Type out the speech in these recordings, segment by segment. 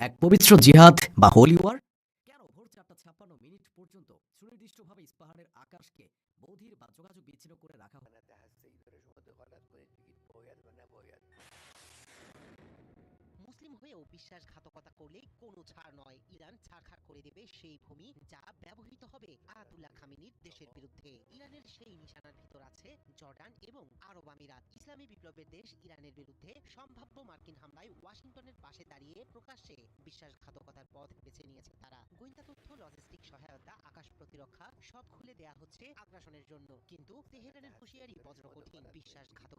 এক পবিত্র জিহাদ বা হোলি ওয়ার কেন ভোর চারটা ছাপ্পান্ন মিনিট পর্যন্ত সুনির্দিষ্টভাবে ইস্পাহানের আকাশকে বধির বা যোগাযোগ বিচ্ছিন্ন করে রাখা হয়? মুসলিম হয়েও বিশ্বাসঘাতকতা করলে কোনো ছাড় নয়। ইরান ছাড়খাড় করে দেবে সেই ভূমি যা ব্যবহৃত হবে আয়াতুল্লাহ খামেনির দেশের বিরুদ্ধে। ইরানের সেই নিশানার ভিতর আছে জর্ডান এবং আরব আমিরাত। ইসলামী বিপ্লবের দেশ ইরানের বিরুদ্ধে সম্ভাব্য মার্কিন হামলায় ওয়াশিংটনের পাশে দাঁড়িয়ে প্রকাশ্যে বিশ্বাসঘাতকতার পথ বেছে নিয়েছে তারা। গোয়েন্দা তথ্য লজিস্টিক সহায়তা, আকাশ প্রতিরক্ষা সব খুলে দেয়া হচ্ছে আগ্রাসনের জন্য। কিন্তু তেহরানের হুঁশিয়ারি বজ্র কঠিন বিশ্বাসঘাতকের পরিণতি হবে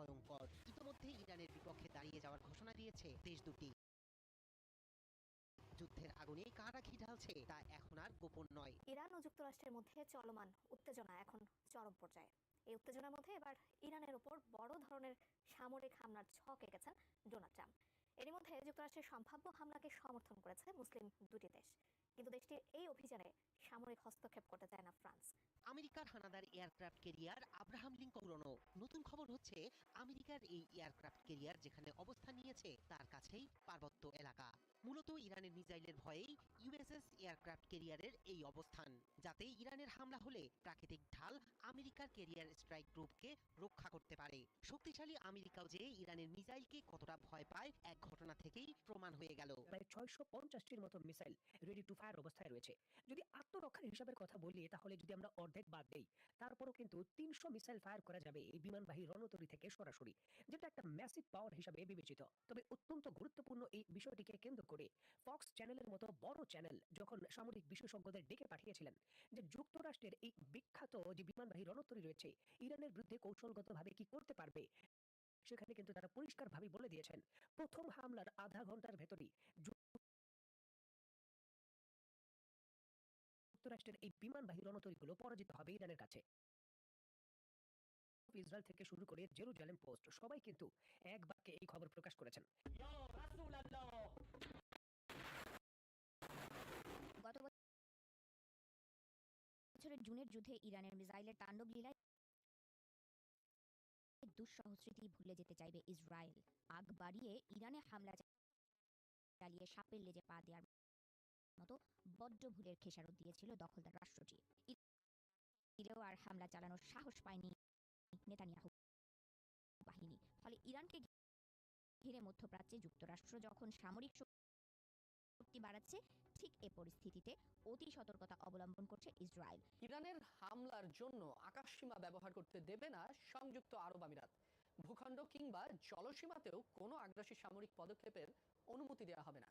ভয়ঙ্কর। ইতোমধ্যে ইরানের বিপক্ষে দাঁড়িয়ে যাওয়ার ঘোষণা দিয়েছে দেশ দুটি। যুদ্ধের আগুনে কারা ঘি ঢালছে তা এখন আর গোপন নয়। ইরান ও যুক্তরাষ্ট্রের মধ্যে চলমান উত্তেজনা এখন চরম পর্যায়ে। এই উত্তেজনার মধ্যে এবার ইরানের উপর বড় ধরনের সামরিক হামলার ছক এঁকেছেন ডোনাল্ড ট্রাম্প। এরই মধ্যে যুক্তরাষ্ট্রের সম্ভাব্য হামলাকে সমর্থন করেছে মুসলিম দুটি দেশ। কিন্তু দেশটির এই অভিযানে সামরিক হস্তক্ষেপ করতে চায় না ফ্রান্স। আমেরিকার হানাদার এয়ারক্রাফট ক্যারিয়ার আব্রাহাম লিঙ্কন পুরনো নতুন খবর হচ্ছে, আমেরিকার এই এয়ারক্রাফট ক্যারিয়ার যেখানে অবস্থান নিয়েছে, তার কাছেই পার্বত্য এলাকা। মূলত ইরানের মিসাইলের ভয়েই ইউএসএস এয়ারক্রাফট ক্যারিয়ারের এই অবস্থান, যাতে ইরানের হামলা হলে প্রাকৃতিক ঢাল আমেরিকার ক্যারিয়ার স্ট্রাইক গ্রুপকে রক্ষা করতে পারে। শক্তিশালী আমেরিকাও যে ইরানের মিসাইলকে কতটা ভয় পায় এক ঘটনা থেকেই প্রমাণ হয়ে গেল প্রায় ছয়শো পঞ্চাশটির মতো মিসাইল রেডি টু ফায়ার অবস্থায় রয়েছে। যদি আত্মরক্ষার হিসাবের কথা বলি, তাহলে যদি আমরা অর্ধেক বাদ দেই, তারপরও কিন্তু তিনশো মিসাইল ফায়ার করা যাবে এই বিমানবাহী রণতরী থেকে সরাসরি, যেটা একটা ম্যাসিভ পাওয়ার হিসাবে বিবেচিত। তবে অত্যন্ত গুরুত্বপূর্ণ এই বিষয়টিকে কেন্দ্র করে ফক্স চ্যানেলের মতো বড় চ্যানেল যখন সামরিক বিশেষজ্ঞদের ডেকে পাঠিয়েছিলেন, যে যুক্তরাষ্ট্রের এই বিখ্যাত যে বিমানবাহী রণতরী রয়েছে, ইরানের বিরুদ্ধে কৌশলগতভাবে কি করতে পারবে, সেখানে কিন্তু তারা পরিষ্কারভাবে বলে দিয়েছেন, প্রথম হামলার আধা ঘণ্টার ভেতরেই যুক্তরাষ্ট্রের এই বিমানবাহী রণতরীগুলো পরাজিত হবে ইরানের কাছে। ইসরায়েল থেকে শুরু করে জেরুজালেম পোস্ট সবাই কিন্তু এক বাক্যে এই খবর প্রকাশ করেছেন। গত বছরের জুনের যুদ্ধে ইরানের মিসাইলের তাণ্ডব লীলায় দুঃসহস্মৃতি ভুলে যেতে চাইবে ইসরায়েল। আগ বাড়িয়ে ইরানে হামলা চালিয়ে সাপের লেজে পা দেওয়ার মতো বড্ড ভুলের খেসারত দিয়েছিল দখলদার রাষ্ট্রটি। আর হামলা চালানোর সাহস পায়নি নেতানিয়াহু বাহিনী। ফলে ইরানকে ঘিরে মধ্যপ্রাচ্যে যুক্তরাষ্ট্র যখন সামরিক শক্তি বাড়াচ্ছে, ঠিক এ পরিস্থিতিতে অতি সতর্কতা অবলম্বন করছে ইসরায়েল। ইরানের হামলার জন্য আকাশসীমা ব্যবহার করতে দেবে না সংযুক্ত আরব আমিরাত। ভূখণ্ড কিংবা জলসীমাতেও কোনো আগ্রাসী সামরিক পদক্ষেপের অনুমতি দেওয়া হবে না।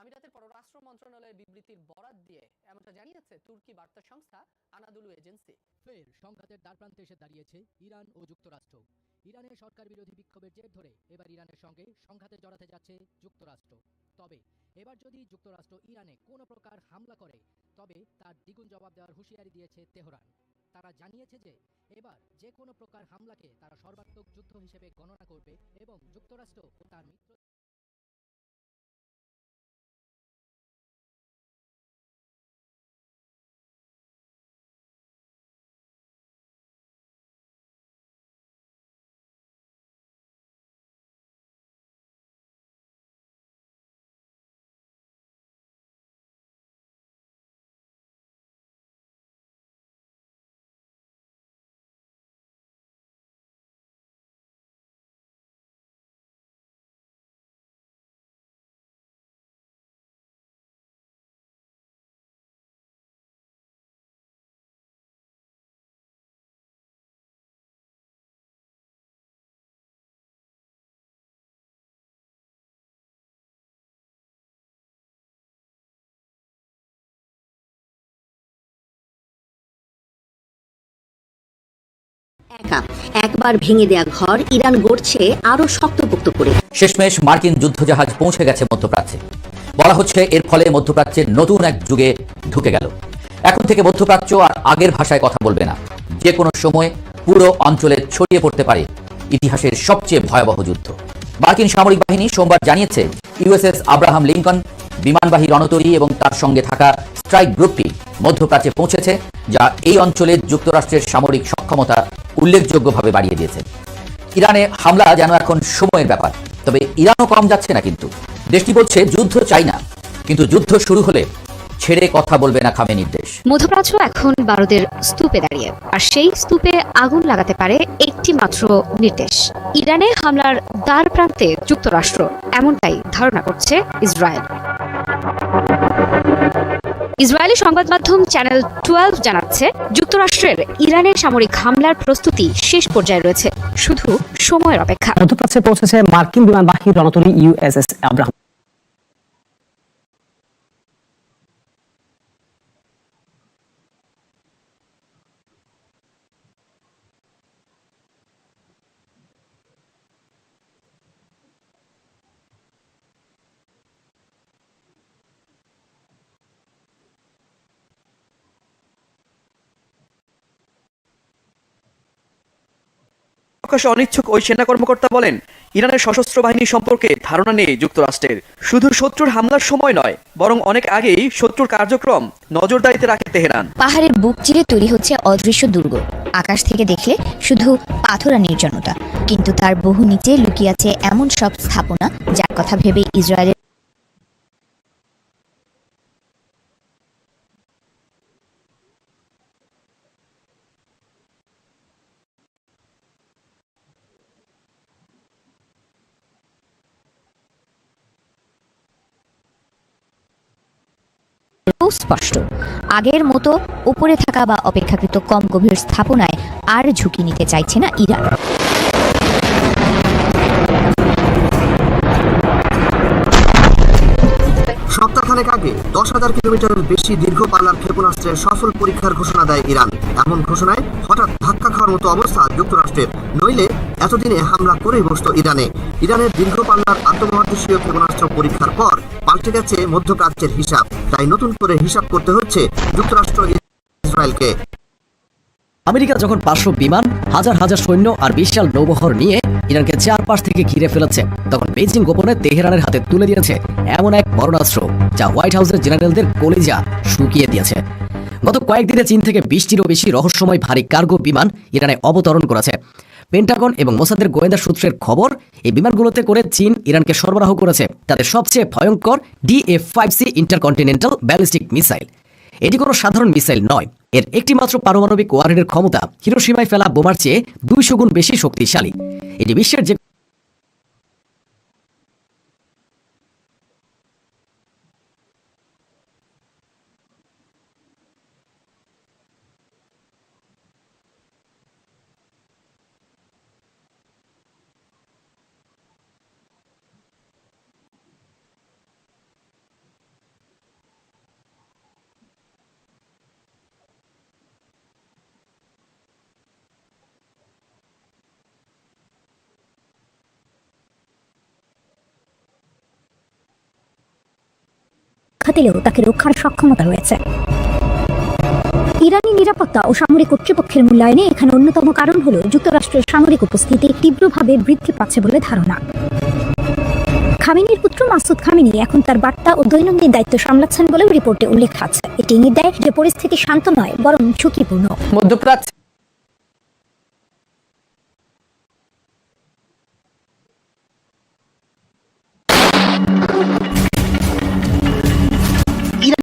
আমিরাতের পররাষ্ট্র মন্ত্রণালয়ের বিবৃতির বরাত দিয়ে এমনটা জানিয়েছে তুর্কি বার্তা সংস্থা আনাদুলু এজেন্সি। ফের সংঘাতের দ্বারপ্রান্তে এসে দাঁড়িয়েছে ইরান ও যুক্তরাষ্ট্র। ইরানের সরকার বিরোধী বিক্ষোভের জের ধরে এবার ইরানের সঙ্গে সংঘাতে জড়াতে যাচ্ছে যুক্তরাষ্ট্র। তবে এবার যদি যুক্তরাষ্ট্র ইরানে কোনো প্রকার হামলা করে, তবে তার দ্বিগুণ জবাব দেওয়ার হুঁশিয়ারি দিয়েছে তেহরান। তারা জানিয়েছে যে এবার যে কোনো প্রকার হামলাকে তারা সর্বাত্মক যুদ্ধ হিসেবে গণনা করবে এবং যুক্তরাষ্ট্র ও তার মিত্র একা। একবার ভেঙে দেয়া ঘর ইরান গড়ছে আরও শক্তপোক্ত করে। শেষমেশ মার্কিন যুদ্ধজাহাজ পৌঁছে গেছে মধ্যপ্রাচ্যে। বলা হচ্ছে, এর ফলে মধ্যপ্রাচ্যের নতুন এক যুগে ঢুকে গেল। এখন থেকে মধ্যপ্রাচ্য আর আগের ভাষায় কথা বলবে না। যে কোনো সময় পুরো অঞ্চলে ছড়িয়ে পড়তে পারে ইতিহাসের সবচেয়ে ভয়াবহ যুদ্ধ। মার্কিন সামরিক বাহিনী সোমবার জানিয়েছে, ইউএসএস আব্রাহাম লিঙ্কন বিমানবাহী রণতরী এবং তার সঙ্গে থাকা স্ট্রাইক গ্রুপটি মধ্যপ্রাচ্যে পৌঁছেছে, যা এই অঞ্চলে যুক্তরাষ্ট্রের সামরিক সক্ষমতা উল্লেখযোগ্যভাবে বাড়িয়ে দিয়েছে। ইরানে হামলা যেন এখন সময়ের ব্যাপার, তবে ইরানও কম যাচ্ছে না কিন্তু। দেশটি বলছে যুদ্ধ চাই না, কিন্তু যুদ্ধ শুরু হলে ছেড়ে কথা বলবে না খামে নির্দেশ। মধ্যপ্রাচ্য এখন ভারতের স্তূপে দাঁড়িয়ে, আর সেই স্তূপে আগুন লাগাতে পারে একটি মাত্র নির্দেশ। ইরানে হামলার দ্বার প্রান্তে যুক্তরাষ্ট্র এমনটাই ধারণা করছে ইসরায়েল। ইসরায়েলি সংবাদ মাধ্যম চ্যানেল টুয়েলভ জানাচ্ছে, যুক্তরাষ্ট্রের ইরানের সামরিক হামলার প্রস্তুতি শেষ পর্যায়ে রয়েছে। শুধু সময়ের অপেক্ষা। মধ্যপ্রাচ্যে পৌঁছেছে মার্কিন বিমান বাহিনীর রণতরী ইউএসএস আব্রাহাম। প্রকাশে অনিচ্ছুক ওই সেনা কর্মকর্তা বলেন, ইরানের সশস্ত্র বাহিনী সম্পর্কে ধারণা নেই যুক্তরাষ্ট্রের। শুধু শত্রুর হামলার সময় নয়, বরং অনেক আগেই শত্রুর কার্যক্রম নজরদারিতে রাখে তেহরান পাহাড়ের বুক চিরে তৈরি হচ্ছে অদৃশ্য দুর্গ। আকাশ থেকে দেখলে শুধু পাথর আর নির্জনতা। কিন্তু তার বহু নিচে লুকিয়ে আছে এমন সব স্থাপনা, যার কথা ভেবে ইসরায়েলের স্পষ্ট আগের মতো উপরে থাকা বা অপেক্ষাকৃত কম গভীর স্থাপনায় আর ঝুঁকি নিতে চাইছে না ইরান। সপ্তাহখানেক আগে দশ হাজার কিলোমিটারের বেশি দীর্ঘ পাল্লার ক্ষেপণাস্ত্রের সফল পরীক্ষার ঘোষণা দেয় ইরান। এমন ঘোষণায় হঠাৎ ধাক্কা খাওয়ার মতো অবস্থা যুক্তরাষ্ট্রের। নইলে এতদিনে হামলা করেই বসত ইরানে। ইরানের দীর্ঘ পাল্লার আন্তঃমহাদেশীয় ক্ষেপণাস্ত্র পরীক্ষার পর পাল্টে গেছে মধ্যপ্রাচ্যের হিসাব। তাই নতুন করে হিসাব করতে হচ্ছে যুক্তরাষ্ট্র ইসরায়েলকে। আমেরিকা যখন পাঁচশো বিমান, হাজার হাজার সৈন্য আর বিশাল নৌবহর নিয়ে ইরানকে চারপাশ থেকে ঘিরে ফেলেছে, তখন বেজিং গোপনে তেহরানের হাতে তুলে দিয়েছে এমন এক বরণাস্ত্র যা হোয়াইট হাউসের জেনারেলদের কলিজা শুকিয়ে দিয়েছে। গত কয়েকদিনে চীন থেকে বিশটিরও বেশি রহস্যময় ভারী কার্গো বিমান ইরানে অবতরণ করেছে। পেন্টাগন এবং মোসাদের গোয়েন্দা সূত্রের খবর, এই বিমানগুলোতে করে চীন ইরানকে সরবরাহ করেছে তাদের সবচেয়ে ভয়ঙ্কর DF five C intercontinental ballistic missile. এটি কোনো সাধারণ মিসাইল নয়। এর একটি মাত্র পারমাণবিক ওয়ারের ক্ষমতা হিরোসীমায় ফেলা বোমার চেয়ে দুইশো গুণ বেশি শক্তিশালী। এটি বিশ্বের যে রক্ষা দিলেও তাকে রক্ষার সক্ষমতা রয়েছে। ইরানি নিরাপত্তা ও সামরিক কর্তৃপক্ষের মূল্যায়নে এখানে অন্যতম কারণ হল যুক্তরাষ্ট্রের সামরিক উপস্থিতি তীব্রভাবে বৃদ্ধি পাচ্ছে বলে ধারণা। খামিনির পুত্র মাসুদ খামিনি এখন তার বার্তা ও দৈনন্দিন দায়িত্ব সামলাচ্ছেন বলেও রিপোর্টে উল্লেখ আছে। এটি ইঙ্গিত দেয় যে পরিস্থিতি শান্ত নয়, বরং ঝুঁকিপূর্ণ। মধ্যপ্রাচ্য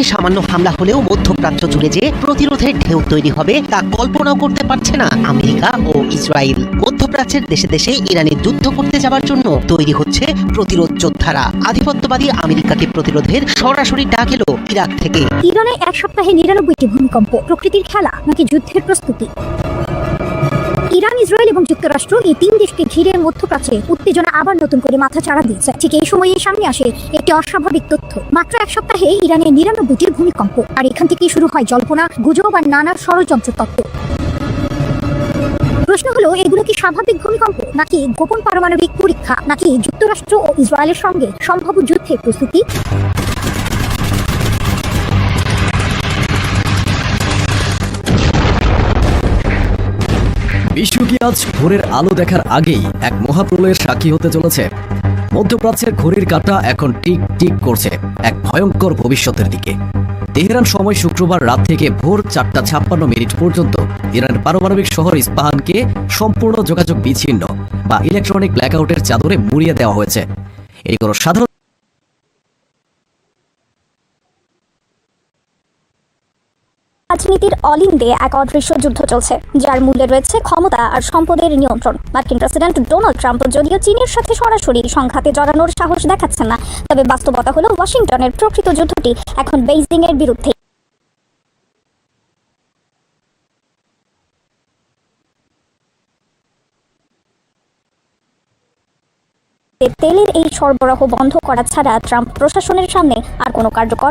ইরানে সামান্য হামলা হলেও মধ্যপ্রাচ্য জুড়ে যে প্রতিরোধের ঢেউ তৈরি হবে তা কল্পনাও করতে পারছে না আমেরিকা ও ইসরায়েল। মধ্যপ্রাচ্যের দেশে দেশে ইরানে যুদ্ধ করতে যাওয়ার জন্য তৈরি হচ্ছে প্রতিরোধ যোদ্ধারা। আধিপত্যবাদী আমেরিকাকে প্রতিরোধের সরাসরি ডাক এলো ইরাক থেকে। ইরানে এক সপ্তাহে নিরানব্বইটি ভূমিকম্প, প্রকৃতির খেলা নাকি যুদ্ধের প্রস্তুতি? ইরান, ইসরায়েল এবং যুক্তরাষ্ট্র এই তিন দেশকে ঘিরে মধ্যপ্রাচ্যে উত্তেজনা আবার নতুন করে মাথা চাড়া দিয়েছে। ঠিক এই সময়ে সামনে আসে একটি অস্বাভাবিক তথ্য। মাত্র এক সপ্তাহে ইরানে নিরানব্বইটি ভূমিকম্প, আর এখান থেকেই শুরু হয় জল্পনা, গুজব আর নানা ষড়যন্ত্র তত্ত্ব। প্রশ্ন হলো, এগুলো কি স্বাভাবিক ভূমিকম্প, নাকি গোপন পারমাণবিক পরীক্ষা, নাকি যুক্তরাষ্ট্র ও ইসরায়েলের সঙ্গে সম্ভাব্য যুদ্ধের প্রস্তুতি? বিশ্ব কি আজ ভোরের আলো দেখার আগেই এক মহাপ্রলয়ের সাক্ষী হতে চলেছে? মধ্যপ্রাচ্যের ঘড়ির কাঁটা এখন টিক টিক করছে এক ভয়ঙ্কর ভবিষ্যতের দিকে। তেহরান সময় শুক্রবার রাত থেকে ভোর চারটা ছাপ্পান্ন মিনিট পর্যন্ত ইরানের পারমাণবিক শহর ইস্পাহানকে সম্পূর্ণ যোগাযোগ বিচ্ছিন্ন বা ইলেকট্রনিক ব্ল্যাকআউটের চাদরে মুড়িয়ে দেওয়া হয়েছে। এই কোনো সাধারণ রাজনীতির অলিন্দে এক অদৃশ্য যুদ্ধ চলছে, যার মূল্যে রয়েছে ক্ষমতা আর সম্পদের নিয়ন্ত্রণ। মার্কিন প্রেসিডেন্ট ডোনাল্ড ট্রাম্প যদিও চীনের সাথে সরাসরি সংঘাতে জড়ানোর সাহস দেখাচ্ছেন না, তবে বাস্তবতা হলো ওয়াশিংটনের প্রকৃত যুদ্ধটি এখন বেইজিং এর বিরুদ্ধে। তেলের এই সরবরাহ বন্ধ করা ছাড়া ট্রাম্প প্রশাসনের সামনে আর কোনো কার্যকর